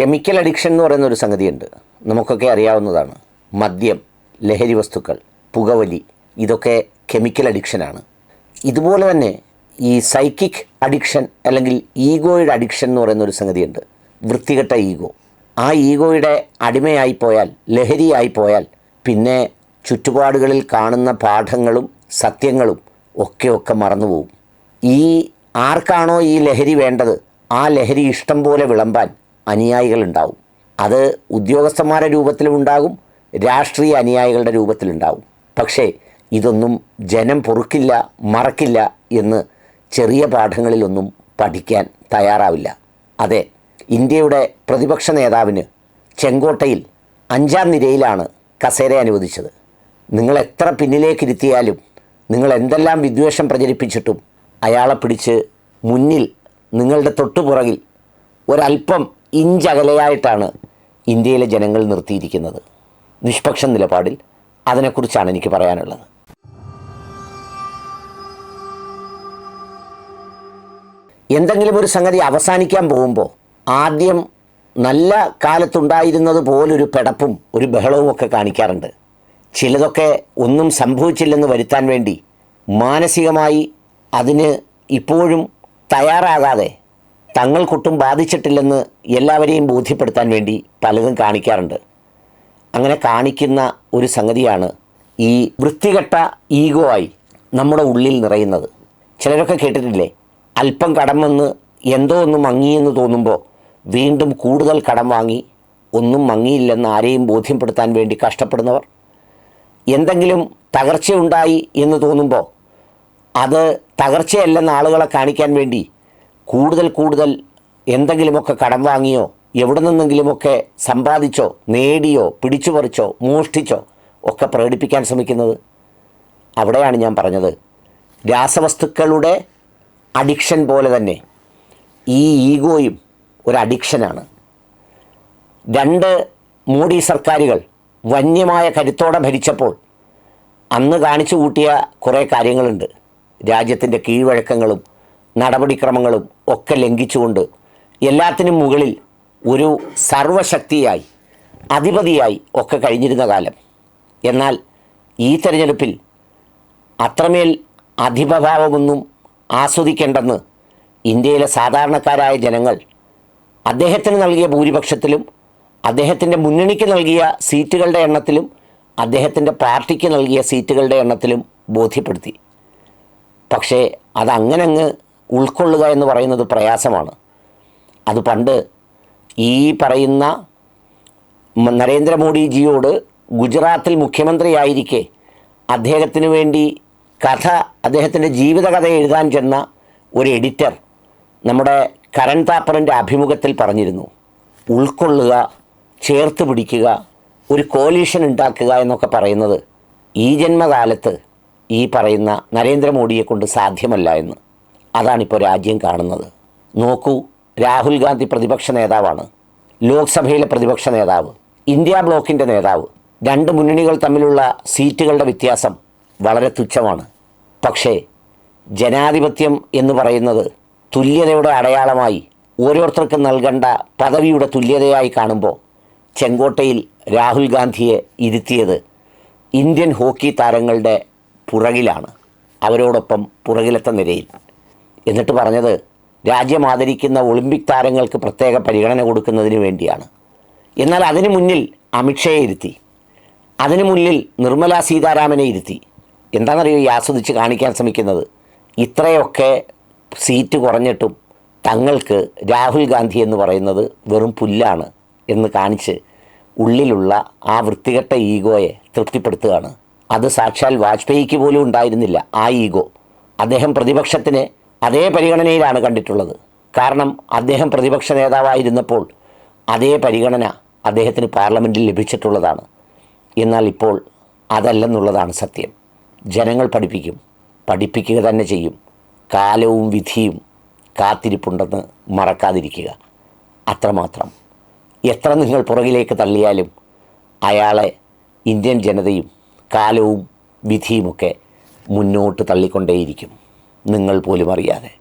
Chemical addiction എന്ന് പറയുന്ന ഒരു സംഗതിയുണ്ട്. നമുക്കൊക്കെ അറിയാവുന്നതാണ്. മദ്യം ലഹരി വസ്തുക്കൾ പുകവലി ഇതൊക്കെ കെമിക്കൽ അഡിക്ഷനാണ് ഇതുപോലെ തന്നെ ഈ സൈക്കിക് അഡിക്ഷൻ അല്ലെങ്കിൽ ഈഗോയുടെ അഡിക്ഷൻ എന്ന് പറയുന്ന ഒരു സംഗതിയുണ്ട്. വൃത്തികെട്ട ഈഗോ. ആ ഈഗോയുടെ അടിമയായി പോയാൽ ലഹരിയായി പോയാൽ പിന്നെ ചുറ്റുപാടുകളിൽ കാണുന്ന പാഠങ്ങളും സത്യങ്ങളും ഒക്കെ ഒക്കെ മറന്നുപോകും. ഈ ആർക്കാണോ ഈ ലഹരി വേണ്ടത്? ആ ലഹരി ഇഷ്ടം പോലെ വിളമ്പാൻ അനുയായികളുണ്ടാവും. അത് ഉദ്യോഗസ്ഥന്മാരുടെ രൂപത്തിലും ഉണ്ടാകും രാഷ്ട്രീയ അനുയായികളുടെ രൂപത്തിലുണ്ടാവും പക്ഷേ ഇതൊന്നും ജനം പൊറുക്കില്ല മറക്കില്ല എന്ന് ചെറിയ പാഠങ്ങളിലൊന്നും പഠിക്കാൻ തയ്യാറാവില്ല. അതെ ഇന്ത്യയുടെ പ്രതിപക്ഷ നേതാവിന് ചെങ്കോട്ടയിൽ അഞ്ചാം നിരയിലാണ് കസേര അനുവദിച്ചത്. നിങ്ങൾ എത്ര പിന്നിലേക്കിരുത്തിയാലും നിങ്ങൾ എന്തെല്ലാം വിദ്വേഷം പ്രചരിപ്പിച്ചിട്ടും അയാളെ പിടിച്ച് മുന്നിൽ നിങ്ങളുടെ തൊട്ടുപുറകിൽ ഒരല്പം ഇഞ്ചകലയായിട്ടാണ് ഇന്ത്യയിലെ ജനങ്ങൾ നിർത്തിയിരിക്കുന്നത്. നിഷ്പക്ഷ നിലപാടിൽ അതിനെക്കുറിച്ചാണ് എനിക്ക് പറയാനുള്ളത്. എന്തെങ്കിലും ഒരു സംഗതി അവസാനിക്കാൻ പോകുമ്പോൾ ആദ്യം നല്ല കാലത്തുണ്ടായിരുന്നത് പോലൊരു പെടപ്പും ഒരു ബഹളവും ഒക്കെ കാണിക്കാറുണ്ട്. ചിലതൊക്കെ ഒന്നും സംഭവിച്ചില്ലെന്ന് വരുത്താൻ വേണ്ടി മാനസികമായി അതിന് ഇപ്പോഴും തയ്യാറാകാതെ തങ്ങൾക്കൊട്ടും ബാധിച്ചിട്ടില്ലെന്ന് എല്ലാവരെയും ബോധ്യപ്പെടുത്താൻ വേണ്ടി പലതും കാണിക്കാറുണ്ട്. അങ്ങനെ കാണിക്കുന്ന ഒരു സംഗതിയാണ് ഈ വൃത്തികെട്ട ഈഗോ ആയി നമ്മുടെ ഉള്ളിൽ നിറയുന്നത്. ചിലരൊക്കെ കേട്ടിട്ടില്ലേ? അല്പം കടം വന്ന് എന്തോ ഒന്ന് മങ്ങിയെന്ന് തോന്നുമ്പോൾ വീണ്ടും കൂടുതൽ കടം വാങ്ങി ഒന്നും മങ്ങിയില്ലെന്ന് ആരെയും ബോധ്യപ്പെടുത്താൻ വേണ്ടി കഷ്ടപ്പെടുന്നവർ. എന്തെങ്കിലും തകർച്ചയുണ്ടായി എന്ന് തോന്നുമ്പോൾ അത് തകർച്ചയല്ലെന്ന് ആളുകളെ കാണിക്കാൻ വേണ്ടി കൂടുതൽ കൂടുതൽ എന്തെങ്കിലുമൊക്കെ കടം വാങ്ങിയോ എവിടെ നിന്നെങ്കിലുമൊക്കെ സമ്പാദിച്ചോ നേടിയോ പിടിച്ചു പറിച്ചോ മോഷ്ടിച്ചോ ഒക്കെ പ്രകടിപ്പിക്കാൻ ശ്രമിക്കുന്നത് അവിടെയാണ് ഞാൻ പറഞ്ഞത്. രാസവസ്തുക്കളുടെ അഡിക്ഷൻ പോലെ തന്നെ ഈ ഈഗോയും ഒരു അഡിക്ഷനാണ്. രണ്ട് മോഡി സർക്കാരുകൾ വന്യമായ കരുത്തോടെ ഭരിച്ചപ്പോൾ അന്ന് കാണിച്ചു കൂട്ടിയ കുറേ കാര്യങ്ങളുണ്ട്. രാജ്യത്തിന്റെ കീഴ്വഴക്കങ്ങളും നടപടിക്രമങ്ങളും ഒക്കെ ലംഘിച്ചുകൊണ്ട് എല്ലാത്തിനും മുകളിൽ ഒരു സർവശക്തിയായി അധിപതിയായി ഒക്കെ കഴിഞ്ഞിരുന്ന കാലം. എന്നാൽ ഈ തെരഞ്ഞെടുപ്പിൽ അത്രമേൽ അധിപഭാവമൊന്നും ആസ്വദിക്കേണ്ടെന്ന് ഇന്ത്യയിലെ സാധാരണക്കാരായ ജനങ്ങൾ അദ്ദേഹത്തിന് നൽകിയ ഭൂരിപക്ഷത്തിലും അദ്ദേഹത്തിന്റെ മുന്നണിക്ക് നൽകിയ സീറ്റുകളുടെ എണ്ണത്തിലും അദ്ദേഹത്തിന്റെ പാർട്ടിക്ക് നൽകിയ സീറ്റുകളുടെ എണ്ണത്തിലും ബോധ്യപ്പെടുത്തി. പക്ഷേ അതങ്ങനെ അങ്ങ് ഉൾക്കൊള്ളുക എന്ന് പറയുന്നത് പ്രയാസമാണ്. അത് പണ്ട് ഈ പറയുന്ന നരേന്ദ്രമോദിജിയോട് ഗുജറാത്തിൽ മുഖ്യമന്ത്രിയായിരിക്കെ അദ്ദേഹത്തിന് വേണ്ടി കഥ അദ്ദേഹത്തിന്റെ ജീവിതകഥ എഴുതാൻ ചെന്ന ഒരു എഡിറ്റർ നമ്മുടെ കരൺ താപ്പറിന്റെ അഭിമുഖത്തിൽ പറഞ്ഞിരുന്നു. ഉൾക്കൊള്ളുക ചേർത്ത് പിടിക്കുക ഒരു കോലീഷൻ ഉണ്ടാക്കുക എന്നൊക്കെ പറയുന്നത് ഈ ജന്മകാലത്ത് ഈ പറയുന്ന നരേന്ദ്രമോദിയെ കൊണ്ട് സാധ്യമല്ല എന്ന്. അതാണിപ്പോൾ രാജ്യം കാണുന്നത്. നോക്കൂ രാഹുൽ ഗാന്ധി പ്രതിപക്ഷ നേതാവാണ് ലോക്സഭയിലെ പ്രതിപക്ഷ നേതാവ് ഇന്ത്യ ബ്ലോക്കിന്റെ നേതാവ്. രണ്ട് മുന്നണികൾ തമ്മിലുള്ള സീറ്റുകളുടെ വ്യത്യാസം വളരെ തുച്ഛമാണ്. പക്ഷേ ജനാധിപത്യം എന്ന് പറയുന്നത് തുല്യതയുടെ അടയാളമായി ഓരോരുത്തർക്കും നൽകേണ്ട പദവിയുടെ തുല്യതയായി കാണുമ്പോൾ ചെങ്കോട്ടയിൽ രാഹുൽ ഗാന്ധിയെ ഇരുത്തിയത് ഇന്ത്യൻ ഹോക്കി താരങ്ങളുടെ പുറകിലാണ് അവരോടൊപ്പം പുറകിലത്തെ നിരയിൽ. എന്നിട്ട് പറഞ്ഞത് രാജ്യം ആദരിക്കുന്ന ഒളിമ്പിക് താരങ്ങൾക്ക് പ്രത്യേക പരിഗണന കൊടുക്കുന്നതിന് വേണ്ടിയാണ്. എന്നാൽ അതിനു മുന്നിൽ അമിത്ഷയെ ഇരുത്തി. അതിനു മുന്നിൽ നിർമ്മല സീതാരാമനെ ഇരുത്തി. എന്താണെന്നറിയോ ഈ ആസ്വദിച്ച് കാണിക്കാൻ ശ്രമിക്കുന്നത്? ഇത്രയൊക്കെ സീറ്റ് കുറഞ്ഞിട്ടും തങ്ങൾക്ക് രാഹുൽ ഗാന്ധി എന്ന് പറയുന്നത് വെറും പുല്ലാണ് എന്ന് കാണിച്ച് ഉള്ളിലുള്ള ആ വൃത്തികെട്ട ഈഗോയെ തൃപ്തിപ്പെടുത്തുകയാണ്. അത് സാക്ഷാൽ വാജ്പേയിക്ക് പോലും ഉണ്ടായിരുന്നില്ല ആ ഈഗോ. അദ്ദേഹം പ്രതിപക്ഷത്തിന് അതേ പരിഗണനയിലാണ് കണ്ടിട്ടുള്ളത്. കാരണം അദ്ദേഹം പ്രതിപക്ഷ നേതാവായിരുന്നപ്പോൾ അതേ പരിഗണന അദ്ദേഹത്തിന് പാർലമെന്റിൽ ലഭിച്ചിട്ടുള്ളതാണ്. എന്നാൽ ഇപ്പോൾ അതല്ലെന്നുള്ളതാണ് സത്യം. ജനങ്ങൾ പഠിപ്പിക്കും പഠിപ്പിക്കുക തന്നെ ചെയ്യും. കാലവും വിധിയും കാത്തിരിപ്പുണ്ടെന്ന് മറക്കാതിരിക്കുക. അത്രമാത്രം. എത്ര നിങ്ങൾ പുറകിലേക്ക് തള്ളിയാലും അയാളെ ഇന്ത്യൻ ജനതയും കാലവും വിധിയുമൊക്കെ മുന്നോട്ട് തള്ളിക്കൊണ്ടേയിരിക്കും. നിങ്ങൾ പോലും അറിയാതെ.